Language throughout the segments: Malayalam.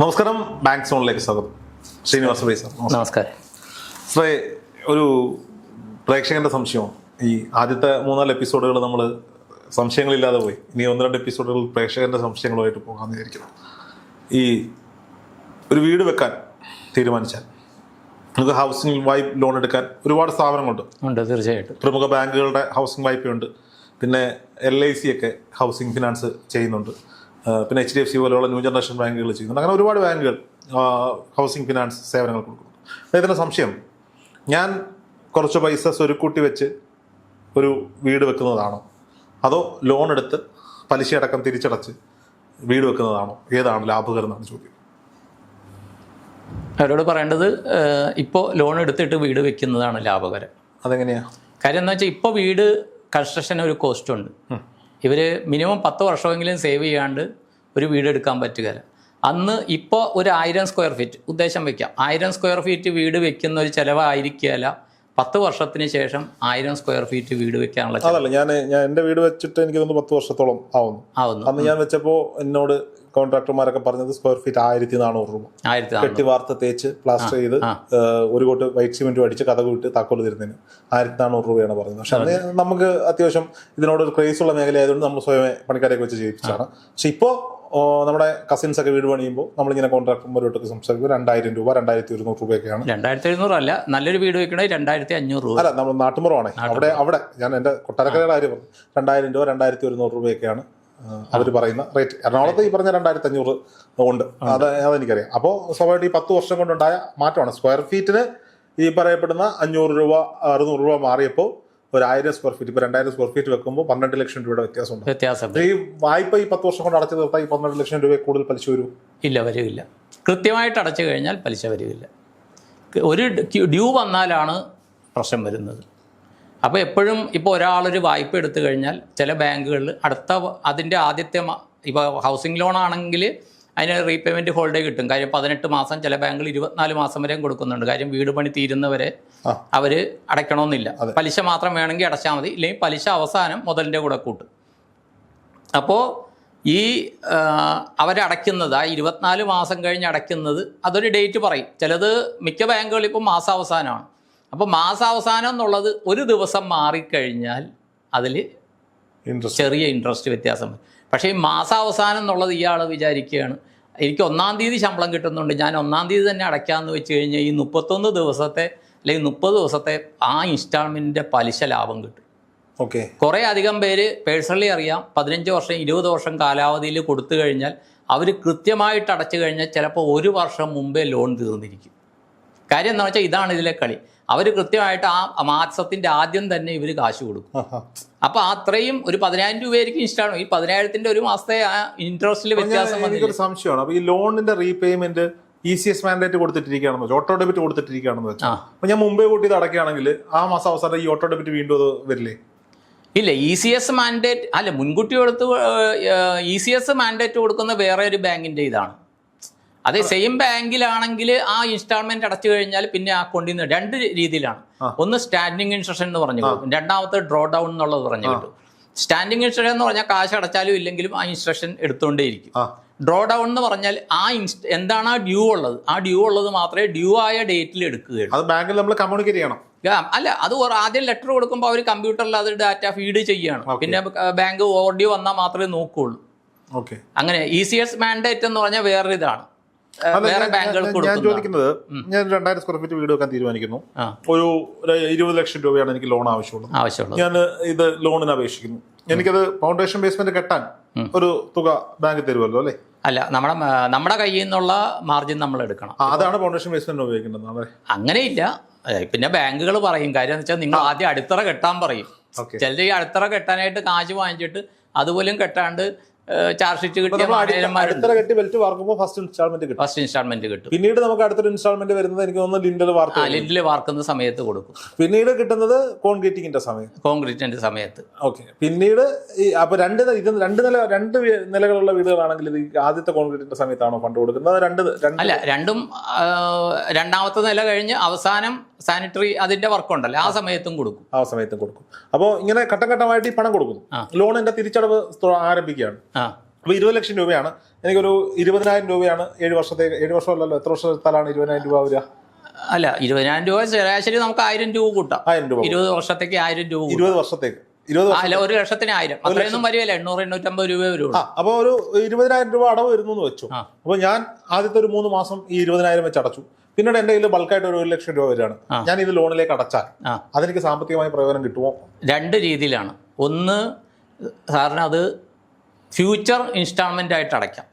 നമസ്കാരം. ബാങ്ക് സോണിലേക്ക് സ്വാഗതം. ശ്രീനിവാസ ഭൈ സാർ നമസ്കാരം. സാറേ ഒരു പ്രേക്ഷകന്റെ സംശയമാണ് ഈ ആദ്യത്തെ മൂന്നാൽ എപ്പിസോഡുകൾ നമ്മൾ സംശയങ്ങളില്ലാതെ പോയി. ഇനി ഒന്ന് രണ്ട് എപ്പിസോഡുകൾ പ്രേക്ഷകന്റെ സംശയങ്ങളുമായിട്ട് പോകാമെന്ന് വിചാരിക്കുന്നു. ഈ ഒരു വീട് വെക്കാൻ തീരുമാനിച്ചാൽ നമുക്ക് ഹൗസിംഗ് വായ്പ ലോൺ എടുക്കാൻ ഒരുപാട് സ്ഥാപനങ്ങളുണ്ട്. ഉണ്ട് തീർച്ചയായിട്ടും. പ്രമുഖ ബാങ്കുകളുടെ ഹൗസിംഗ് വായ്പയുണ്ട്. പിന്നെ എൽ ഐ സി ഒക്കെ ഹൗസിംഗ് ഫിനാൻസ് ചെയ്യുന്നുണ്ട്. പിന്നെ എച്ച് ഡി എഫ് സി പോലെയുള്ള ന്യൂ ജനറേഷൻ ബാങ്കുകൾ ചെയ്യുന്നുണ്ട്. അങ്ങനെ ഒരുപാട് ബാങ്കുകൾ ഹൗസിംഗ് ഫിനാൻസ് സേവനങ്ങൾ കൊടുക്കുന്നു. അദ്ദേഹത്തിന്റെ സംശയം ഞാൻ കുറച്ച് പൈസ സ്വരുക്കൂട്ടി വെച്ച് ഒരു വീട് വെക്കുന്നതാണോ? അതോ ലോൺ എടുത്ത് പലിശയടക്കം തിരിച്ചടച്ച് വീട് വെക്കുന്നതാണോ? ഏതാണ് ലാഭകരം എന്നാണ് ചോദ്യം. അവരോട് പറയേണ്ടത് ഇപ്പോൾ ലോൺ എടുത്തിട്ട് വീട് വെക്കുന്നതാണ് ലാഭകരം. അതെങ്ങനെയാണ് കാര്യം എന്താ വെച്ചാൽ ഇപ്പോൾ വീട് കൺസ്ട്രക്ഷൻ ഒരു കോസ്റ്റ് ഉണ്ട്. ഇവർ മിനിമം പത്ത് വർഷമെങ്കിലും സേവ് ചെയ്യാണ്ട് ഒരു വീട് എടുക്കാൻ പറ്റുകയില്ല അന്ന് ഇപ്പോൾ ഒരു ആയിരം സ്ക്വയർ ഫീറ്റ് ഉദ്ദേശം വെക്കാം. ആയിരം സ്ക്വയർ ഫീറ്റ് വീട് വെക്കുന്ന ഒരു ചിലവായിരിക്കുകയല്ല പത്ത് വർഷത്തിന് ശേഷം ആയിരം സ്ക്വയർ ഫീറ്റ് വീട് വെക്കാനുള്ള അതല്ല ഞാൻ ഞാൻ എന്റെ വീട് വെച്ചിട്ട് എനിക്ക് തോന്നുന്നു പത്ത് വർഷത്തോളം ആവുന്നു. ആവുന്നു. അന്ന് ഞാൻ വെച്ചപ്പോൾ എന്നോട് കോൺട്രാക്ടർമാരൊക്കെ പറഞ്ഞത് സ്ക്വയർ ഫീറ്റ് ആയിരത്തി നാനൂറ് രൂപ. കെട്ടി വാർത്ത തേച്ച് പ്ലാസ്റ്റർ ചെയ്ത് ഒരു കോട്ട് വൈറ്റ് സിമെന്റ് അടിച്ച് കഥ വിട്ട് താക്കോൽ തരുന്നതിന് ആയിരത്തി നാനൂറ് രൂപയാണ് പറഞ്ഞത്. പക്ഷെ അന്ന് നമുക്ക് അത്യാവശ്യം ഇതിനോട് ഒരു ക്രേസ് ഉള്ള മേഖല ആയതുകൊണ്ട് നമ്മൾ സ്വയം പണിക്കാരെയൊക്കെ വെച്ച് ചെയ്യിപ്പിച്ചാണ് പക്ഷെ ഇപ്പോൾ നമ്മുടെ കസിൻസ് ഒക്കെ വീട് പണിയുമ്പോൾ നമ്മളിങ്ങനെ കോൺട്രാക്ടർമാരോട്ടൊക്കെ സംസാരിക്കുമ്പോൾ രണ്ടായിരം രൂപ രണ്ടായിരത്തി ഒരുന്നൂറ് രൂപയൊക്കെയാണ്. രണ്ടായിരത്തി എഴുന്നൂറ് അല്ല നല്ലൊരു വീട് വെക്കണമെങ്കിൽ രണ്ടായിരത്തി അഞ്ഞൂറ് രൂപ. അല്ല നമ്മൾ നാട്ടുമ്പുറമാണ് അവിടെ അവിടെ ഞാൻ എന്റെ കൊട്ടാരക്കരയുടെ കാര്യം പറഞ്ഞു. രണ്ടായിരം രൂപ രണ്ടായിരത്തി ഒരുന്നൂറ് രൂപയൊക്കെയാണ് അവർ പറയുന്ന റേറ്റ് എറണാകുളത്ത് ഈ പറഞ്ഞ രണ്ടായിരത്തി അഞ്ഞൂറ് ഉണ്ട്. അത് അതെനിക്കറിയാം. അപ്പോൾ സ്വാഭാവികമായിട്ട് ഈ പത്ത് വർഷം കൊണ്ടുണ്ടായ മാറ്റമാണ്. സ്ക്വയർ ഫീറ്റിന് ഈ പറയപ്പെടുന്ന അഞ്ഞൂറ് രൂപ അറുന്നൂറ് രൂപ മാറിയപ്പോൾ ഒരു ആയിരം സ്ക്വയർ ഫീറ്റ് ഇപ്പോൾ രണ്ടായിരം സ്ക്വയർ ഫീറ്റ് വെക്കുമ്പോൾ പന്ത്രണ്ട് ലക്ഷം രൂപയുടെ വ്യത്യാസമുണ്ട്. വ്യത്യാസം ഈ വായ്പ ഈ പത്ത് വർഷം കൊണ്ട് അടച്ചു തീർത്താൽ ഈ പന്ത്രണ്ട് ലക്ഷം രൂപ കൂടുതൽ പലിശ വരും ഇല്ല വരില്ല കൃത്യമായിട്ട് അടച്ചു കഴിഞ്ഞാൽ പലിശ വരില്ല ഒരു ഡ്യൂ വന്നാലാണ് പ്രശ്നം വരുന്നത്. അപ്പോൾ എപ്പോഴും ഇപ്പോൾ ഒരാളൊരു വായ്പ എടുത്തു കഴിഞ്ഞാൽ ചില ബാങ്കുകളിൽ അടുത്ത അതിന്റെ ആദ്യത്തെ ഇപ്പോൾ ഹൗസിംഗ് ലോൺ ആണെങ്കിൽ അതിന് റീപേയ്മെന്റ് ഹോൾഡേ കിട്ടും. കാര്യം പതിനെട്ട് മാസം ചില ബാങ്കുകൾ ഇരുപത്തിനാല് മാസം വരെയും കൊടുക്കുന്നുണ്ട്. കാര്യം വീട് പണി തീരുന്നവരെ. അവർ അടയ്ക്കണമെന്നില്ല. പലിശ മാത്രം വേണമെങ്കിൽ അടച്ചാൽ മതി. ഇല്ലെങ്കിൽ പലിശ അവസാനം മുതലിന്റെ കൂടെ കൂട്ടും. അപ്പോൾ ഈ അവരടയ്ക്കുന്നത് ആ ഇരുപത്തിനാല് മാസം കഴിഞ്ഞ് അടയ്ക്കുന്നത് അതൊരു ഡേറ്റ് പറയും. ചിലത് മിക്ക ബാങ്കുകൾ ഇപ്പോൾ മാസാവസാനമാണ്. അപ്പോൾ മാസാവസാനം എന്നുള്ളത് ഒരു ദിവസം മാറിക്കഴിഞ്ഞാൽ അതിൽ ചെറിയ ഇൻട്രസ്റ്റ് വ്യത്യാസം പക്ഷെ പക്ഷേ ഈ മാസാവസാനം എന്നുള്ളത് ഇയാൾ വിചാരിക്കുകയാണ്. എനിക്ക് ഒന്നാം തീയതി ശമ്പളം കിട്ടുന്നുണ്ട്. ഞാൻ ഒന്നാം തീയതി തന്നെ അടയ്ക്കാമെന്ന് വെച്ച് കഴിഞ്ഞാൽ ഈ മുപ്പത്തൊന്ന് ദിവസത്തെ അല്ലെങ്കിൽ മുപ്പത് ദിവസത്തെ ആ ഇൻസ്റ്റാൾമെന്റിന്റെ പലിശ ലാഭം കിട്ടും. ഓക്കെ. കുറേ അധികം പേര് പേഴ്സണലി അറിയാം. പതിനഞ്ച് വർഷം ഇരുപത് വർഷം കാലാവധിയിൽ കൊടുത്തു കഴിഞ്ഞാൽ അവർ കൃത്യമായിട്ട് അടച്ചു കഴിഞ്ഞാൽ ചിലപ്പോൾ ഒരു വർഷം മുമ്പേ ലോൺ തീർന്നിരിക്കും. കാര്യം എന്താണെന്ന് വെച്ചാൽ ഇതാണ് ഇതിലെ കളി. അവർ കൃത്യമായിട്ട് ആ മാസത്തിന്റെ ആദ്യം തന്നെ ഇവർ കാശ് കൊടുക്കും. അപ്പോൾ അത്രയും ഒരു പതിനായിരം രൂപയായിരിക്കും ഇഷ്ടമാണ് ഈ പതിനായിരത്തിന്റെ ഒരു മാസത്തെ ആ ഇൻട്രസ്റ്റിൽ വ്യത്യാസം എനിക്കൊരു സംശയമാണ്. അപ്പൊ ഈ ലോണിന്റെ repayment E C S mandate കൊടുത്തിട്ടിരിക്കുകയാണെന്ന് വെച്ചാൽ ഓട്ടോ ഡെബിറ്റ് കൊടുത്തിട്ടിരിക്കുകയാണെന്ന് വെച്ചാൽ അപ്പൊ ഞാൻ മുമ്പേ കൂട്ടി ഇത് അടയ്ക്കുകയാണെങ്കിൽ ആ മാസം അവസാനം ഈ ഓട്ടോ ഡെബിറ്റ് വീണ്ടും അത് വരില്ലേ? ഇല്ല ഇ സി എസ് മാൻഡേറ്റ് അല്ല മുൻകൂട്ടി കൊടുത്ത് ഇ സി എസ് മാൻഡേറ്റ് കൊടുക്കുന്ന വേറെ ഒരു ബാങ്കിന്റെ ഇതാണ്. അതേ സെയിം ബാങ്കിലാണെങ്കിൽ ആ ഇൻസ്റ്റാൾമെന്റ് അടച്ചു കഴിഞ്ഞാൽ പിന്നെ ആ കൊണ്ടു രണ്ട് രീതിയിലാണ്. ഒന്ന് സ്റ്റാൻഡിങ് ഇൻസ്ട്രക്ഷൻ എന്ന് പറഞ്ഞു കിട്ടും രണ്ടാമത്തെ ഡ്രോ ഡൗൺ എന്നുള്ളത് പറഞ്ഞു കിട്ടും. സ്റ്റാൻഡിങ് ഇൻസ്ട്രക്ഷൻ എന്ന് പറഞ്ഞാൽ കാശ് അടച്ചാലും ഇല്ലെങ്കിലും ആ ഇൻസ്ട്രക്ഷൻ എടുത്തുകൊണ്ടേയിരിക്കും ഡ്രോ ഡൗൺ എന്ന് പറഞ്ഞാൽ ആ ഇൻസ്റ്റ് എന്താണ് ആ ഡ്യൂ ഉള്ളത്? ആ ഡ്യൂ ഉള്ളത് മാത്രമേ ഡ്യൂ ആയ ഡേറ്റിൽ എടുക്കുകയുള്ളൂ. അത് ബാങ്കിൽ നമ്മൾ കമ്മ്യൂണിക്കേറ്റ് ചെയ്യണം. അല്ല അത് ആദ്യം ലെറ്റർ കൊടുക്കുമ്പോൾ അവർ കമ്പ്യൂട്ടറിൽ അത് ഡാറ്റ ഫീഡ് ചെയ്യാണ്. പിന്നെ ബാങ്ക് ഓഡിയോ വന്നാൽ മാത്രമേ നോക്കുകയുള്ളൂ ഓക്കെ അങ്ങനെ ഇ സി എസ് മാൻഡേറ്റ് എന്ന് പറഞ്ഞാൽ വേറെ ഇതാണ് വേറെ ബാങ്കുകൾ ഞാൻ ചോദിക്കുന്നത് ഞാൻ രണ്ടായിരം സ്ക്വയർ ഫീറ്റ് വീട് വെക്കാൻ തീരുമാനിക്കുന്നു. ഒരു ഇരുപത് ലക്ഷം രൂപയാണ് എനിക്ക് ലോൺ ആവശ്യമുള്ളത്. ആവശ്യമുള്ളത്. ഞാൻ ഇത് ലോണിന് അപേക്ഷിക്കുന്നു. എനിക്കത് ഫൗണ്ടേഷൻ ബേസ്മെന്റ് കെട്ടാൻ ഒരു തുക ബാങ്ക് തരുമല്ലോ അല്ലേ? അല്ല നമ്മുടെ നമ്മുടെ കയ്യിൽ നിന്നുള്ള മാർജിൻ നമ്മൾ എടുക്കണം. അതാണ് ഫൗണ്ടേഷൻ ബേസ്മെന്റ് ഉപയോഗിക്കുന്നത്. അങ്ങനെയില്ല. പിന്നെ ബാങ്കുകൾ പറയും. കാര്യം എന്ന് വെച്ചാൽ നിങ്ങൾ ആദ്യം അടിത്തറ കെട്ടാൻ പറയും. ചിലർ ഈ അടിത്തറ കെട്ടാനായിട്ട് കാശ് വാങ്ങിച്ചിട്ട് അതുപോലും കെട്ടാണ്ട് ചാർജ് ഷീറ്റ് കിട്ടിയ ബെൽറ്റ് വാർക്കുമ്പോൾ ഫസ്റ്റ് ഇൻസ്റ്റാൾമെന്റ് കിട്ടും ഫസ്റ്റ് ഇൻസ്റ്റാൾമെന്റ് കിട്ടും. പിന്നീട് നമുക്ക് അടുത്തൊരു ഇൻസ്റ്റാൾമെന്റ് വരുന്നത് എനിക്ക് തോന്നുന്നു ലിൻഡൽ ആ ലിറ്റിൽ വാർക്കുന്ന സമയത്ത് കൊടുക്കും. പിന്നീട് കിട്ടുന്നത് കോൺക്രീറ്റിങ്ങിന്റെ സമയം. കോൺക്രീറ്റിന്റെ സമയത്ത്. ഓക്കെ പിന്നീട് അപ്പൊ രണ്ട് ഇത് രണ്ട് നില രണ്ട് നിലകളുള്ള വീടുകളാണെങ്കിൽ ഇത് ആദ്യത്തെ കോൺക്രീറ്റിന്റെ സമയത്താണോ ഫണ്ട് കൊടുക്കുന്നത്? രണ്ട് അല്ല രണ്ടും രണ്ടാമത്തെ നില കഴിഞ്ഞ് അവസാനം സാനിറ്ററി അതിന്റെ വർക്ക് ഉണ്ടല്ലോ? ആ സമയത്തും കൊടുക്കും. ആ സമയത്തും കൊടുക്കും. അപ്പോൾ ഇങ്ങനെ ഘട്ടം ഘട്ടമായിട്ട് ഈ പണം കൊടുക്കുന്നു. ലോണിന്റെ തിരിച്ചടവ് ആരംഭിക്കുകയാണ്. അപ്പൊ അപ്പോൾ ഇരുപത് ലക്ഷം രൂപയാണ്. എനിക്കൊരു ഇരുപതിനായിരം രൂപയാണ് ഏഴ് വർഷത്തെ ഏഴ് വർഷമല്ലല്ലോ എത്ര വർഷത്താലാണ് ഇരുപതിനായിരം രൂപ വരിക? അല്ല ഇരുപതിനായിരം രൂപ ശരാശരി നമുക്ക് ആയിരം രൂപ കൂട്ടാം. ആയിരം രൂപ ഇരുപത് വർഷത്തേക്ക് ആയിരം രൂപ. ഇരുപത് വർഷത്തേക്ക്. അല്ല ഒരു ലക്ഷത്തിന് ആയിരം. അത്രയൊന്നും വരികയില്ല എണ്ണൂറ് എണ്ണൂറ്റമ്പത് രൂപ വരുള്ളൂ. അപ്പൊ അപ്പോൾ ഒരു ഇരുപതിനായിരം രൂപ അടവ് വരുന്നു എന്ന് വെച്ചു. അപ്പൊ അപ്പോൾ ഞാൻ ആദ്യത്തെ ഒരു മൂന്ന് മാസം ഈ ഇരുപതിനായിരം വെച്ച് അടച്ചു. പിന്നീട് എന്റെ കയ്യിൽ ബൾക്കായിട്ട് ഒരു ലക്ഷം രൂപ വരികയാണ്. ഞാൻ ഇത് ലോണിലേക്ക് അടച്ചാൽ അതെനിക്ക് സാമ്പത്തികമായി പ്രയോജനം കിട്ടുമോ? രണ്ട് രീതിയിലാണ്. ഒന്ന് സാറിന് അത് ഫ്യൂച്ചർ ഇൻസ്റ്റാൾമെന്റ് ആയിട്ട് അടയ്ക്കാം.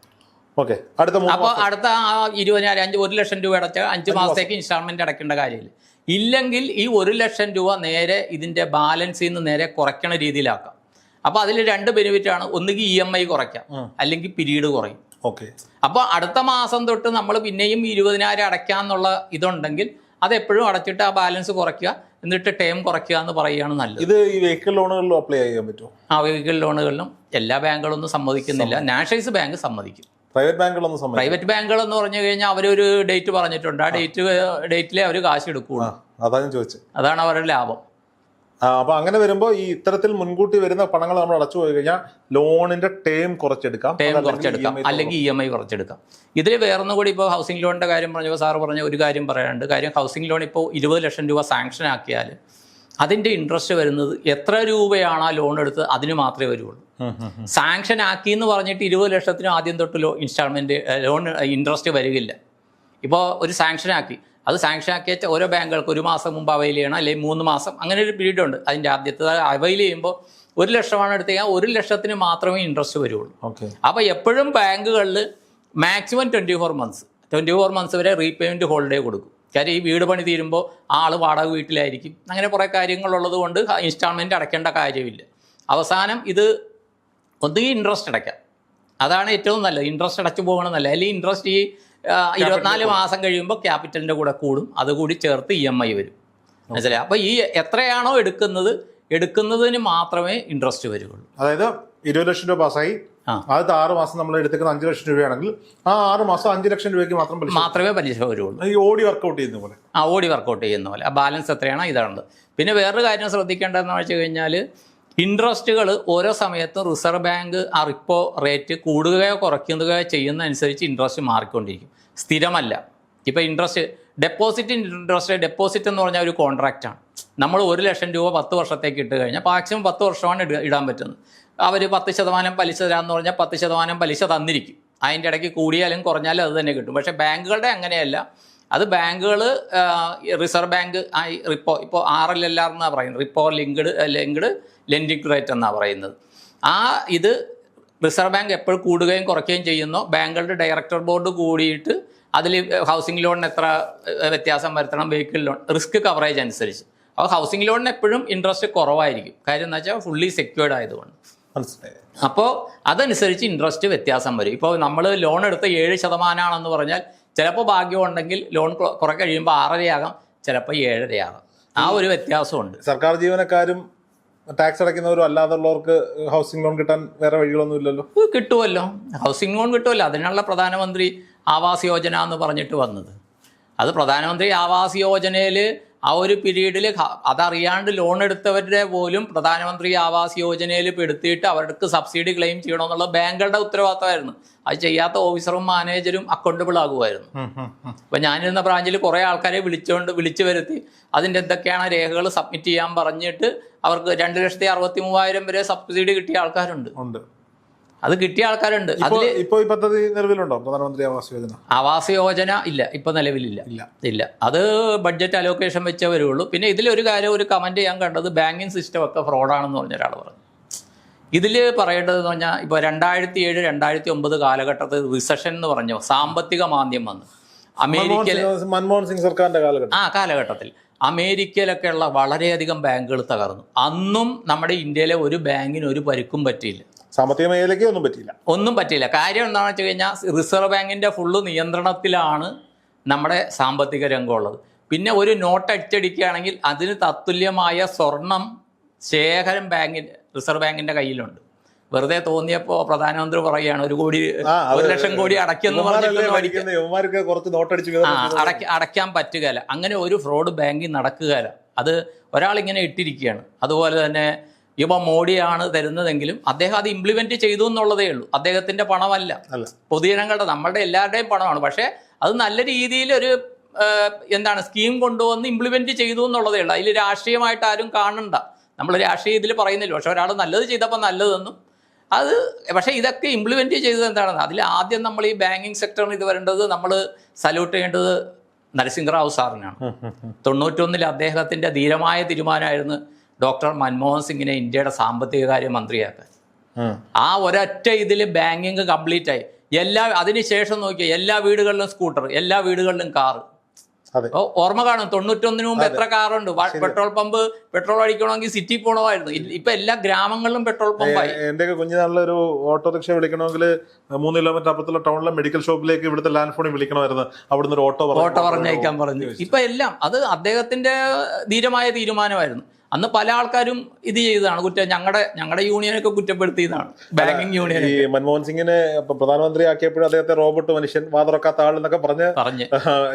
ഓക്കെ അടുത്ത അപ്പോൾ അടുത്ത ആ ഇരുപതിനായിരം അഞ്ച് ഒരു ലക്ഷം രൂപ അടച്ച അഞ്ച് മാസത്തേക്ക് ഇൻസ്റ്റാൾമെന്റ് അടയ്ക്കേണ്ട കാര്യമില്ല. ഇല്ലെങ്കിൽ ഈ ഒരു ലക്ഷം രൂപ നേരെ ഇതിന്റെ ബാലൻസിൽ നിന്ന് നേരെ കുറയ്ക്കണ രീതിയിലാക്കാം. അപ്പോൾ അതിൽ രണ്ട് ബെനിഫിറ്റ് ആണ്. ഒന്നുകിൽ ഇ എം ഐ കുറയ്ക്കാം. അല്ലെങ്കിൽ പിരീഡ് കുറയും. ഓക്കെ. അപ്പോൾ അടുത്ത മാസം തൊട്ട് നമ്മൾ പിന്നെയും ഇരുപതിനായിരം അടയ്ക്കാന്നുള്ള ഇതുണ്ടെങ്കിൽ അത് എപ്പോഴും അടച്ചിട്ട് ആ ബാലൻസ് കുറയ്ക്കുക എന്നിട്ട് ടേം കുറയ്ക്കുക എന്ന് പറയുകയാണ് നല്ലത്. ഇത് ഈ വെഹിക്കിൾ ലോണുകളിലും അപ്ലൈ ചെയ്യാൻ പറ്റുമോ? ആ വെഹിക്കിൾ ലോണുകളിലും എല്ലാ ബാങ്കുകളൊന്നും സമ്മതിക്കുന്നില്ല. നാഷണലൈസ് ബാങ്ക് സമ്മതിക്കും. പ്രൈവറ്റ് ബാങ്കുകളൊന്നും സമ്മതി പ്രൈവറ്റ് ബാങ്കുകൾ എന്ന് പറഞ്ഞു കഴിഞ്ഞാൽ അവരൊരു ഡേറ്റ് പറഞ്ഞിട്ടുണ്ട്. ആ ഡേറ്റ് ഡേറ്റിലെ അവർ കാശ് എടുക്കുകയുള്ളൂ അതാണ് ചോദിച്ചത് അതാണ് അവരുടെ ലാഭം. ആ, അപ്പൊ അങ്ങനെ വരുമ്പോൾ ഈ ഇത്തരത്തിൽ മുൻകൂട്ടി വരുന്ന പണങ്ങൾ നമ്മൾ അടച്ചു പോയി കഴിഞ്ഞാൽ ലോണിന്റെ ടേം കുറച്ചെടുക്കാം. ടേം കുറച്ചെടുക്കാം. EMI അല്ലെങ്കിൽ ഇ എം ഐ കുറച്ചെടുക്കാം. ഇതിൽ വേറൊന്നും കൂടി ഇപ്പോൾ ഹൗസിംഗ് ലോണിന്റെ കാര്യം പറഞ്ഞപ്പോൾ സാറ് പറഞ്ഞ ഒരു കാര്യം പറയാനുണ്ട്. കാര്യം ഹൗസിംഗ് ലോൺ ഇപ്പോൾ ഇരുപത് ലക്ഷം രൂപ സാങ്ഷൻ ആക്കിയാൽ അതിന്റെ ഇൻട്രസ്റ്റ് വരുന്നത് എത്ര രൂപയാണ് ആ ലോൺ എടുത്ത് അതിന് മാത്രമേ വരുള്ളൂ. സാങ്ഷൻ ആക്കി എന്ന് പറഞ്ഞിട്ട് ഇരുപത് ലക്ഷത്തിന് ആദ്യം തൊട്ട് ലോ ഇൻസ്റ്റാൾമെന്റ് ലോൺ ഇൻട്രസ്റ്റ് വരികയില്ല ഇപ്പോൾ ഒരു സാങ്ഷൻ ആക്കി. അത് സാങ്ഷൻ ആക്കിയ ഓരോ ബാങ്കുകൾക്ക് ഒരു മാസം മുമ്പ് അവൈൽ ചെയ്യണം അല്ലെങ്കിൽ മൂന്ന് മാസം അങ്ങനെ ഒരു പീരീഡ് ഉണ്ട്. അതിന്റെ ആദ്യത്തെ അവൈൽ ചെയ്യുമ്പോൾ ഒരു ലക്ഷമാണ് എടുത്ത് കഴിഞ്ഞാൽ ഒരു ലക്ഷത്തിന് മാത്രമേ ഇൻട്രസ്റ്റ് വരുള്ളൂ. ഓക്കെ. അപ്പോൾ എപ്പോഴും ബാങ്കുകളിൽ maximum twenty four months twenty four months വരെ റീപേയ്മെന്റ് ഹോൾഡേ കൊടുക്കും. കാര്യം ഈ വീട് പണി തീരുമ്പോൾ ആൾ വാടക വീട്ടിലായിരിക്കും. അങ്ങനെ കുറേ കാര്യങ്ങളുള്ളത് കൊണ്ട് ഇൻസ്റ്റാൾമെന്റ് അടയ്ക്കേണ്ട കാര്യമില്ല. അവസാനം ഇത് ഒന്നുകിൽ ഇൻട്രസ്റ്റ് അടയ്ക്കാം. അതാണ് ഏറ്റവും നല്ലത്. ഇൻട്രസ്റ്റ് അടച്ചു പോകണമെന്നല്ല നല്ല അല്ലെങ്കിൽ ഇൻട്രസ്റ്റ് ഈ ഇരുപത്തിനാല് മാസം കഴിയുമ്പോൾ ക്യാപിറ്റലിന്റെ കൂടെ കൂടും. അതുകൂടി ചേർത്ത് ഇ എം ഐ വരും. മനസ്സിലായി? അപ്പോൾ ഈ എത്രയാണോ എടുക്കുന്നത് എടുക്കുന്നതിന് മാത്രമേ ഇൻട്രസ്റ്റ് വരുള്ളൂ. അതായത് ഇരുപത് ലക്ഷം രൂപ പാസ്സായി. ആ. ആദ്യത്തെ ആറ് മാസം നമ്മൾ എടുത്തേക്കുന്ന അഞ്ച് ലക്ഷം രൂപയാണെങ്കിൽ ആ ആറ് മാസം അഞ്ച് ലക്ഷം രൂപയ്ക്ക് മാത്രം മാത്രമേ പലിശ വരുള്ളൂ. ഈ ഓടി വർക്കൗട്ട് ചെയ്യുന്ന പോലെ. ആ ഓടി വർക്കൗട്ട് ചെയ്യുന്ന പോലെ. ആ ബാലൻസ് എത്രയാണോ ഇതാണുള്ളത്. പിന്നെ വേറൊരു കാര്യം ശ്രദ്ധിക്കേണ്ടതെന്ന് വെച്ച് കഴിഞ്ഞാൽ ഇൻട്രസ്റ്റുകൾ ഓരോ സമയത്തും റിസർവ് ബാങ്ക് ആ റിപ്പോ റേറ്റ് കൂടുകയോ കുറയ്ക്കുകയോ ചെയ്യുന്നതനുസരിച്ച് ഇൻട്രസ്റ്റ് മാറിക്കൊണ്ടിരിക്കും. സ്ഥിരമല്ല. ഇപ്പോൾ ഇൻട്രസ്റ്റ് ഡെപ്പോസിറ്റ് ഇൻട്രസ്റ്റ് ഡെപ്പോസിറ്റ് എന്ന് പറഞ്ഞാൽ ഒരു കോൺട്രാക്റ്റാണ് നമ്മൾ ഒരു ലക്ഷം രൂപ പത്ത് വർഷത്തേക്ക് ഇട്ട് കഴിഞ്ഞാൽ മാക്സിമം പത്ത് വർഷമാണ് ഇട ഇടാൻ പറ്റുന്നത്. അവർ പത്ത് ശതമാനം പലിശ തരാമെന്ന് പറഞ്ഞാൽ പത്ത് ശതമാനം പലിശ തന്നിരിക്കും. അതിന്റെ ഇടയ്ക്ക് കൂടിയാലും കുറഞ്ഞാലും അത് തന്നെ കിട്ടും. പക്ഷേ ബാങ്കുകളുടെ അങ്ങനെയല്ല. അത് ബാങ്കുകൾ റിസർവ് ബാങ്ക് ആയി റിപ്പോ ഇപ്പോൾ ആർ എൽ എൽ ആർ എന്നാണ് പറയുന്നത്? Repo linked linked lending rate എന്നാണ് പറയുന്നത്. ആ ഇത് റിസർവ് ബാങ്ക് എപ്പോഴും കൂടുകയും കുറയ്ക്കുകയും ചെയ്യുന്നു. ബാങ്കുകളുടെ ഡയറക്ടർ ബോർഡ് കൂടിയിട്ട് അതിൽ ഹൗസിംഗ് ലോണിന് എത്ര വ്യത്യാസം വരുത്തണം? വെഹിക്കിൾ ലോൺ റിസ്ക് കവറേജ് അനുസരിച്ച്. അപ്പോൾ ഹൗസിംഗ് ലോണിന് എപ്പോഴും ഇൻട്രസ്റ്റ് കുറവായിരിക്കും. കാര്യം എന്ന് വെച്ചാൽ ഫുള്ളി സെക്യൂർഡ് ആയതുകൊണ്ട്. മനസ്സിലായി. അപ്പോൾ അതനുസരിച്ച് ഇൻട്രസ്റ്റ് വ്യത്യാസം വരും. ഇപ്പോൾ നമ്മൾ ലോൺ എടുത്ത് ഏഴ് ശതമാനമാണെന്ന് പറഞ്ഞാൽ ചിലപ്പോൾ ഭാഗ്യം ഉണ്ടെങ്കിൽ ലോൺ കുറെ കഴിയുമ്പോൾ ആറരയാകാം ചിലപ്പോൾ ഏഴരയാകാം. ആ ഒരു വ്യത്യാസമുണ്ട്. സർക്കാർ ജീവനക്കാരും ടാക്സ് അടയ്ക്കുന്നവരും അല്ലാതുള്ളവർക്ക് ഹൗസിംഗ് ലോൺ കിട്ടാൻ വേറെ വഴികളൊന്നും ഇല്ലല്ലോ? കിട്ടുമല്ലോ ഹൗസിംഗ് ലോൺ കിട്ടുമല്ലോ അതിനുള്ള പ്രധാനമന്ത്രി ആവാസ് യോജന എന്ന് പറഞ്ഞിട്ട് വന്നത്. അത് പ്രധാനമന്ത്രി ആവാസ് യോജനയിൽ ആ ഒരു പീരീഡിൽ അതറിയാണ്ട് ലോൺ എടുത്തവരുടെ പോലും പ്രധാനമന്ത്രി ആവാസ് യോജനയിൽ പെടുത്തിയിട്ട് അവർക്ക് സബ്സിഡി ക്ലെയിം ചെയ്യണമെന്നുള്ള ബാങ്കുകളുടെ ഉത്തരവാദിത്തമായിരുന്നു. അത് ചെയ്യാത്ത ഓഫീസറും മാനേജരും അക്കൗണ്ടബിൾ ആകുമായിരുന്നു. അപ്പം ഞാനിരുന്ന ബ്രാഞ്ചിൽ കുറേ ആൾക്കാരെ വിളിച്ചുകൊണ്ട് വിളിച്ചു വരുത്തി. അതിന്റെ എന്തൊക്കെയാണ് രേഖകൾ സബ്മിറ്റ് ചെയ്യാൻ പറഞ്ഞിട്ട് അവർക്ക് രണ്ട് ലക്ഷത്തി അറുപത്തി മൂവായിരം വരെ സബ്സിഡി കിട്ടിയ ആൾക്കാരുണ്ട്. അത് കിട്ടിയ ആൾക്കാരുണ്ട്. അതിൽ ഇപ്പോ ഈ പദ്ധതി നിലവിലുണ്ടോ? പ്രധാനമന്ത്രി ആവാസ് യോജന? ആവാസ് യോജന ഇല്ല. ഇപ്പൊ നിലവിലില്ല. ഇല്ല. അത് ബഡ്ജറ്റ് അലോക്കേഷൻ വെച്ചേ വരുള്ളൂ പിന്നെ ഇതിലൊരു കാര്യം ഒരു കമന്റ് ഞാൻ കണ്ടത് ബാങ്കിങ് സിസ്റ്റം ഒക്കെ ഫ്രോഡാണെന്ന് പറഞ്ഞ ഒരാൾ പറഞ്ഞു. ഇതിൽ പറയേണ്ടതെന്ന് പറഞ്ഞാൽ ഇപ്പോൾ രണ്ടായിരത്തി ഏഴ് രണ്ടായിരത്തി ഒമ്പത് കാലഘട്ടത്തിൽ റിസഷൻ എന്ന് പറഞ്ഞു സാമ്പത്തിക മാന്ദ്യം വന്നു. അമേരിക്കയിൽ മൻമോഹൻ സിംഗ് സർക്കാരിന്റെ കാലഘട്ടം. ആ കാലഘട്ടത്തിൽ. അമേരിക്കയിലൊക്കെയുള്ള വളരെയധികം ബാങ്കുകൾ തകർന്നു. അന്നും നമ്മുടെ ഇന്ത്യയിലെ ഒരു ബാങ്കിന് ഒരു പരിക്കും പറ്റിയില്ല. സാമ്പത്തിക മേഖലയ്ക്ക് ഒന്നും പറ്റിയില്ല. ഒന്നും പറ്റില്ല കാര്യം എന്താണെന്ന് വെച്ച് കഴിഞ്ഞാൽ റിസർവ് ബാങ്കിന്റെ ഫുള്ള് നിയന്ത്രണത്തിലാണ് നമ്മുടെ സാമ്പത്തിക രംഗമുള്ളത്. പിന്നെ ഒരു നോട്ട് അച്ചടിക്കുകയാണെങ്കിൽ അതിന് തത്തുല്യമായ സ്വർണം ശേഖരം ബാങ്കിൽ റിസർവ് ബാങ്കിന്റെ കയ്യിലുണ്ട്. വെറുതെ തോന്നിയപ്പോൾ പ്രധാനമന്ത്രി പറയുകയാണ് ഒരു കോടി ഒരു ലക്ഷം കോടി അടയ്ക്കുന്നു അടയ്ക്കാൻ പറ്റുകയില്ല. അങ്ങനെ ഒരു ഫ്രോഡ് ബാങ്കിൽ നടക്കുകയില്ല. അത് ഒരാളിങ്ങനെ ഇട്ടിരിക്കുകയാണ്. അതുപോലെ തന്നെ ഇപ്പൊ മോഡിയാണ് തരുന്നതെങ്കിലും അദ്ദേഹം അത് ഇംപ്ലിമെന്റ് ചെയ്തു എന്നുള്ളതേ ഉള്ളൂ. അദ്ദേഹത്തിന്റെ പണമല്ല. പൊതുജനങ്ങളുടെ നമ്മളുടെ എല്ലാവരുടെയും പണമാണ്. പക്ഷേ അത് നല്ല രീതിയിൽ ഒരു എന്താണ് സ്കീം കൊണ്ടുവന്ന് ഇംപ്ലിമെന്റ് ചെയ്തു എന്നുള്ളതേ ഉള്ളൂ. അതിൽ രാഷ്ട്രീയമായിട്ട് ആരും കാണണ്ട. നമ്മൾ രാഷ്ട്രീയ ഇതിൽ പറയുന്നില്ല. പക്ഷെ ഒരാൾ നല്ലത് ചെയ്തപ്പോൾ നല്ലതെന്നും അത് പക്ഷേ ഇതൊക്കെ ഇംപ്ലിമെന്റ് ചെയ്തത് എന്താണെന്ന്. അതിൽ ആദ്യം നമ്മൾ ഈ ബാങ്കിങ് സെക്ടറിന് ഇത് വരേണ്ടത് നമ്മൾ സല്യൂട്ട് ചെയ്യേണ്ടത് നരസിംഹറാവു സാറിനാണ്. തൊണ്ണൂറ്റൊന്നിൽ അദ്ദേഹത്തിന്റെ ധീരമായ തീരുമാനമായിരുന്നു ഡോക്ടർ മൻമോഹൻ സിംഗിനെ ഇന്ത്യയുടെ സാമ്പത്തിക കാര്യ മന്ത്രിയാക്കാൻ. ആ. ഒരൊറ്റ ഇതിൽ ബാങ്കിങ് കംപ്ലീറ്റ് ആയി. എല്ലാ അതിനുശേഷം നോക്കിയാൽ എല്ലാ വീടുകളിലും സ്കൂട്ടർ എല്ലാ വീടുകളിലും കാർ ഓർമ്മ കാണും തൊണ്ണൂറ്റൊന്നിന് മുമ്പ് എത്ര കാറുണ്ട്. പെട്രോൾ പമ്പ് പെട്രോൾ അടിക്കണമെങ്കിൽ സിറ്റി പോകണമായിരുന്നു ഇപ്പൊ എല്ലാ ഗ്രാമങ്ങളിലും പെട്രോൾ പമ്പായി. എന്റെ കുഞ്ഞിനാളിൽ കുഞ്ഞുനാളിലൊരു ഓട്ടോറിക്ഷ വിളിക്കണമെങ്കിൽ മൂന്ന് കിലോമീറ്റർ അപ്പുറത്തുള്ള ടൗണിലെ മെഡിക്കൽ ഷോപ്പിലേക്ക് ഇവിടുത്തെ ലാൻഡ് ഫോണിൽ വിളിക്കണമായിരുന്നു. അവിടുന്ന് ഒരു ഓട്ടോ ഓട്ടോ പറഞ്ഞയക്കാൻ പറഞ്ഞു. ഇപ്പൊ എല്ലാം അത് അദ്ദേഹത്തിന്റെ ധീരമായ തീരുമാനമായിരുന്നു. അന്ന് പല ആൾക്കാരും ഇത് ചെയ്തതാണ്. കുറ്റം ഞങ്ങളുടെ ഞങ്ങളുടെ യൂണിയനൊക്കെ കുറ്റപ്പെടുത്തിയതാണ്. ബാങ്കിങ് യൂണിയൻ ഈ മൻമോഹൻ സിംഗിനെ പ്രധാനമന്ത്രി ആക്കിയപ്പോഴും അദ്ദേഹത്തെ റോബോട്ട് മനുഷ്യൻ വാതുറക്കാത്ത ആൾ എന്നൊക്കെ പറഞ്ഞ് പറഞ്ഞ്.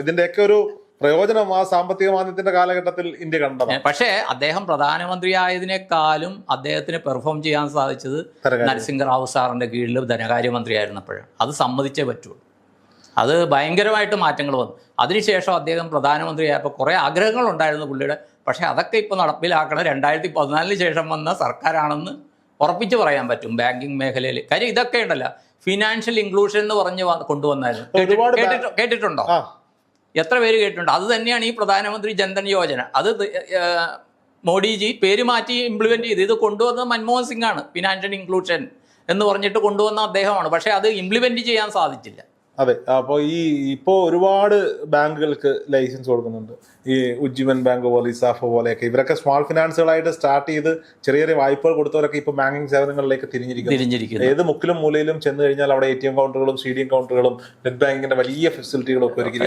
ഇതിന്റെയൊക്കെ ഒരു പ്രയോജനം ആ സാമ്പത്തിക മാന്ദ്യത്തിന്റെ കാലഘട്ടത്തിൽ ഇന്ത്യ കണ്ടതാണ്. പക്ഷേ അദ്ദേഹം പ്രധാനമന്ത്രി ആയതിനേക്കാളും അദ്ദേഹത്തിന് പെർഫോം ചെയ്യാൻ സാധിച്ചത് നരസിംഹറാവു സാറിന്റെ കീഴിൽ ധനകാര്യമന്ത്രി ആയിരുന്നപ്പോഴാണ് അത് സമ്മതിച്ചേ പറ്റുള്ളൂ. അത് ഭയങ്കരമായിട്ട് മാറ്റങ്ങൾ വന്നു. അതിനുശേഷം അദ്ദേഹം പ്രധാനമന്ത്രിയായപ്പോൾ കുറേ ആഗ്രഹങ്ങളുണ്ടായിരുന്നു പുള്ളിയുടെ. പക്ഷേ അതൊക്കെ ഇപ്പോൾ നടപ്പിലാക്കണം രണ്ടായിരത്തി പതിനാലിന് ശേഷം വന്ന സർക്കാരാണെന്ന് ഉറപ്പിച്ച് പറയാൻ പറ്റും ബാങ്കിങ് മേഖലയിൽ. കാര്യം ഇതൊക്കെ ഉണ്ടല്ല. ഫിനാൻഷ്യൽ ഇൻക്ലൂഷൻ എന്ന് പറഞ്ഞ് വന്ന് കൊണ്ടുവന്നായിരുന്നു. കേട്ടിട്ടുണ്ടോ? എത്ര പേര് കേട്ടിട്ടുണ്ട്? അത് തന്നെയാണ് ഈ പ്രധാനമന്ത്രി ജൻധൻ യോജന. അത് മോഡിജി പേര് മാറ്റി ഇംപ്ലിമെന്റ് ചെയ്ത് ഇത് കൊണ്ടുവന്നത് മൻമോഹൻ സിംഗ് ആണ് ഫിനാൻഷ്യൽ ഇൻക്ലൂഷൻ എന്ന് പറഞ്ഞിട്ട് കൊണ്ടുവന്ന അദ്ദേഹമാണ്. പക്ഷേ അത് ഇംപ്ലിമെന്റ് ചെയ്യാൻ സാധിച്ചില്ല. അതെ അപ്പോൾ ഈ ഇപ്പോൾ ഒരുപാട് ബാങ്കുകൾക്ക് ലൈസൻസ് കൊടുക്കുന്നുണ്ട്. ഈ ഉജ്ജീവൻ ബാങ്ക് പോലെ ഇസാഫ് പോലെയൊക്കെ. ഇവരൊക്കെ സ്മോൾ ഫിനാൻസുകളായിട്ട് സ്റ്റാർട്ട് ചെയ്ത് ചെറിയ ചെറിയ വായ്പകൾ കൊടുത്തവരൊക്കെ ഇപ്പോൾ ബാങ്കിങ് സേവനങ്ങളിലേക്ക് തിരിഞ്ഞിരിക്കുന്നു. ഏത് മുക്കിലും മൂലയിലും ചെന്ന് കഴിഞ്ഞാൽ അവിടെ എ ടി എം കൗണ്ടറുകളും സി ഡി എം കൗണ്ടറുകളും നെറ്റ് ബാങ്കിന്റെ വലിയ ഫെസിലിറ്റികളൊക്കെ ഒരുക്കി.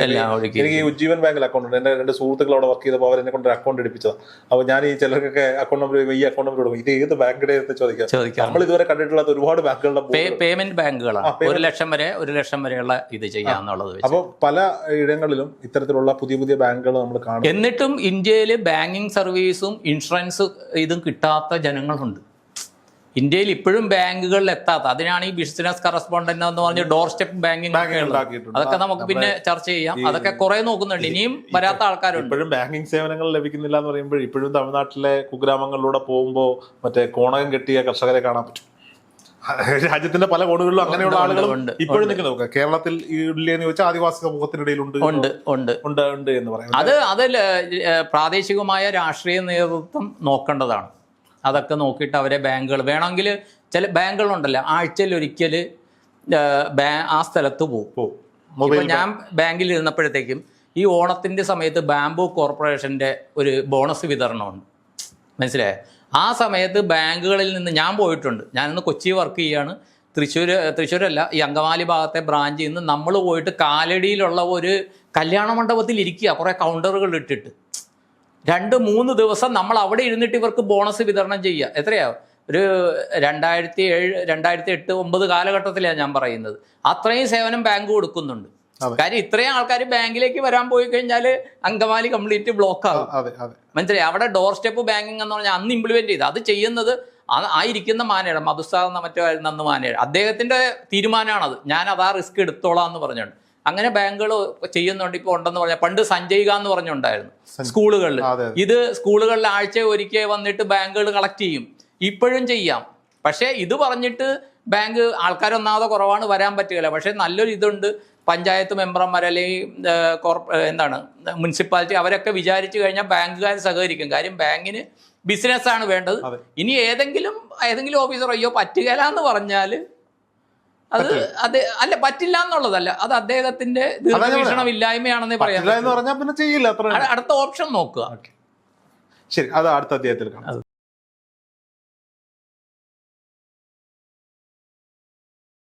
എനിക്ക് ഈ ഉജ്ജീവൻ ബാങ്കിൽ അക്കൗണ്ട് ഉണ്ട്. എന്റെ രണ്ട് സുഹൃത്തുക്കൾ അവിടെ വർക്ക് ചെയ്തപ്പോൾ അവരെന്നെ കൊണ്ട് അക്കൗണ്ട് എടുപ്പിച്ചതാണ് അപ്പോൾ ഞാൻ ഈ ചിലർക്കൊക്കെ അക്കൗണ്ട് നമ്പർ ഈ അക്കൗണ്ട് നമ്പർ കൊടുക്കും. ഇത് ഏത് ബാങ്കിന്റെ ചോദിക്കാം? നമ്മൾ ഇതുവരെ കണ്ടിട്ടുള്ള ഒരുപാട് ബാങ്കുകളുടെ പേയ്മെന്റ് ബാങ്കുകളാണ് ഒരു ലക്ഷം വരെ ഒരു ലക്ഷം വരെയുള്ള ഇത് ചെയ്യാന്നുള്ളത് അപ്പോൾ പല ഇടങ്ങളിലും ഇത്തരത്തിലുള്ള പുതിയ പുതിയ ബാങ്കുകൾ നമ്മൾ കാണും. എന്നിട്ടും ഇന്ത്യയിൽ ബാങ്കിങ് സർവീസും ഇൻഷുറൻസ് ഇതും കിട്ടാത്ത ജനങ്ങളുണ്ട്. ഇന്ത്യയിൽ ഇപ്പോഴും ബാങ്കുകളിൽ എത്താത്ത അതിനാണ് ഈ ബിസിനസ് കറസ്പോണ്ടന്റ് എന്ന് പറഞ്ഞ ഡോർ സ്റ്റെപ്പ് ബാങ്കിങ് ബാങ്കിങ് അതൊക്കെ നമുക്ക് പിന്നെ ചർച്ച ചെയ്യാം. അതൊക്കെ കുറെ നോക്കുന്നുണ്ട്. ഇനിയും വരാത്ത ആൾക്കാരുണ്ട്. ഇപ്പോഴും ബാങ്കിങ് സേവനങ്ങൾ ലഭിക്കുന്നില്ല എന്ന് പറയുമ്പോൾ ഇപ്പോഴും തമിഴ്നാട്ടിലെ കുഗ്രാമങ്ങളിലൂടെ പോകുമ്പോൾ മറ്റേ കോണകം കെട്ടിയ കർഷകരെ കാണാൻ പറ്റും. രാജ്യത്തിന്റെ പല കോണുകളിലും അങ്ങനെയുള്ള ആളുകളും ഇപ്പോഴും നിൽക്കുന്നു നോക്കുക കേരളത്തിൽ ഇല്ലെന്ന് എന്ന് ചോദിച്ചാൽ ആദിവാസി സമൂഹത്തിനിടയിലുണ്ട് ഉണ്ട്. ഉണ്ട് ഉണ്ട്. ഉണ്ട് എന്ന് പറയുന്നത് അത് അതിൽ പ്രാദേശികമായ രാഷ്ട്രീയ നേതൃത്വം നോക്കേണ്ടതാണ്. അതൊക്കെ നോക്കിയിട്ട് അവരെ ബാങ്കുകൾ വേണമെങ്കിൽ ചില ബാങ്കുകളുണ്ടല്ലോ ആഴ്ചയിൽ ഒരിക്കൽ ആ സ്ഥലത്ത് പോകും ഞാൻ ബാങ്കിൽ ഇരുന്നപ്പോഴത്തേക്കും ഈ ഓണത്തിന്റെ സമയത്ത് ബാംബു കോർപ്പറേഷന്റെ ഒരു ബോണസ് വിതരണമുണ്ട്. മനസ്സിലായോ? ആ സമയത്ത് ബാങ്കുകളിൽ നിന്ന് ഞാൻ പോയിട്ടുണ്ട്. ഞാനിന്ന് കൊച്ചി വർക്ക് ചെയ്യാണ്. തൃശ്ശൂർ തൃശ്ശൂരല്ല ഈ അങ്കമാലി ഭാഗത്തെ ബ്രാഞ്ചിൽ നിന്ന് നമ്മൾ പോയിട്ട് കാലടിയിലുള്ള ഒരു കല്യാണ മണ്ഡപത്തിൽ ഇരിക്കുക. കുറേ കൗണ്ടറുകൾ ഇട്ടിട്ട്. രണ്ട് മൂന്ന് ദിവസം നമ്മൾ അവിടെ ഇരുന്നിട്ട് ഇവർക്ക് ബോണസ് വിതരണം ചെയ്യുക. എത്രയാ? ഒരു രണ്ടായിരത്തി ഏഴ് രണ്ടായിരത്തി എട്ട് ഒമ്പത് കാലഘട്ടത്തിലാണ് ഞാൻ പറയുന്നത്. അത്രയും സേവനം ബാങ്ക് കൊടുക്കുന്നുണ്ട്. കാര്യം ഇത്രയും ആൾക്കാർ ബാങ്കിലേക്ക് വരാൻ പോയി കഴിഞ്ഞാൽ അങ്കമാലി കംപ്ലീറ്റ് ബ്ലോക്ക് ആകും മനസ്സിലായി? അവിടെ ഡോർ സ്റ്റെപ്പ് ബാങ്കിങ് എന്ന് പറഞ്ഞാൽ അന്ന് ഇംപ്ലിമെന്റ് ചെയ്ത് അത് ചെയ്യുന്നത് ആയിരിക്കുന്ന ആ ഇരിക്കുന്ന മാനേജർ മധുസാദ് എന്ന മറ്റോ ആയിരുന്നു അന്ന് മാനേഴ് അദ്ദേഹത്തിന്റെ തീരുമാനമാണത്. ഞാൻ അതാ റിസ്ക് എടുത്തോളാം എന്ന് പറഞ്ഞുകൊണ്ട്. അങ്ങനെ ബാങ്കുകൾ ചെയ്യുന്നുണ്ട് ഇപ്പോൾ ഉണ്ടെന്ന് പറഞ്ഞാൽ പണ്ട് സഞ്ജയിക എന്ന് പറഞ്ഞുണ്ടായിരുന്നു. സ്കൂളുകളിൽ ഇത് സ്കൂളുകളിൽ ആഴ്ച ഒരിക്കൽ വന്നിട്ട് ബാങ്കുകൾ കളക്ട് ചെയ്യും. ഇപ്പോഴും ചെയ്യാം. പക്ഷേ ഇത് പറഞ്ഞിട്ട് ബാങ്ക് ആൾക്കാരൊന്നാമതെ കുറവാണ് വരാൻ പറ്റുകയില്ല. പക്ഷേ നല്ലൊരു ഇതുണ്ട്. പഞ്ചായത്ത് മെമ്പർമാർ അല്ലെങ്കിൽ കോർപ്പ എന്താണ് മുനിസിപ്പാലിറ്റി അവരൊക്കെ വിചാരിച്ചു കഴിഞ്ഞാൽ ബാങ്കുകാർ സഹകരിക്കും. കാര്യം ബാങ്കിന് ബിസിനസ്സാണ് വേണ്ടത്. ഇനി ഏതെങ്കിലും ഏതെങ്കിലും ഓഫീസർ അയ്യോ പറ്റുകയില്ല എന്ന് പറഞ്ഞാൽ അത് അത് അല്ല പറ്റില്ല എന്നുള്ളതല്ല അത് അദ്ദേഹത്തിന്റെ ദീർഘവീക്ഷണമില്ലായ്മയാണെന്നേ അത്ര അടുത്ത ഓപ്ഷൻ നോക്കുക. ശരി അത് അടുത്ത അദ്ദേഹത്തിൽ കാണാം.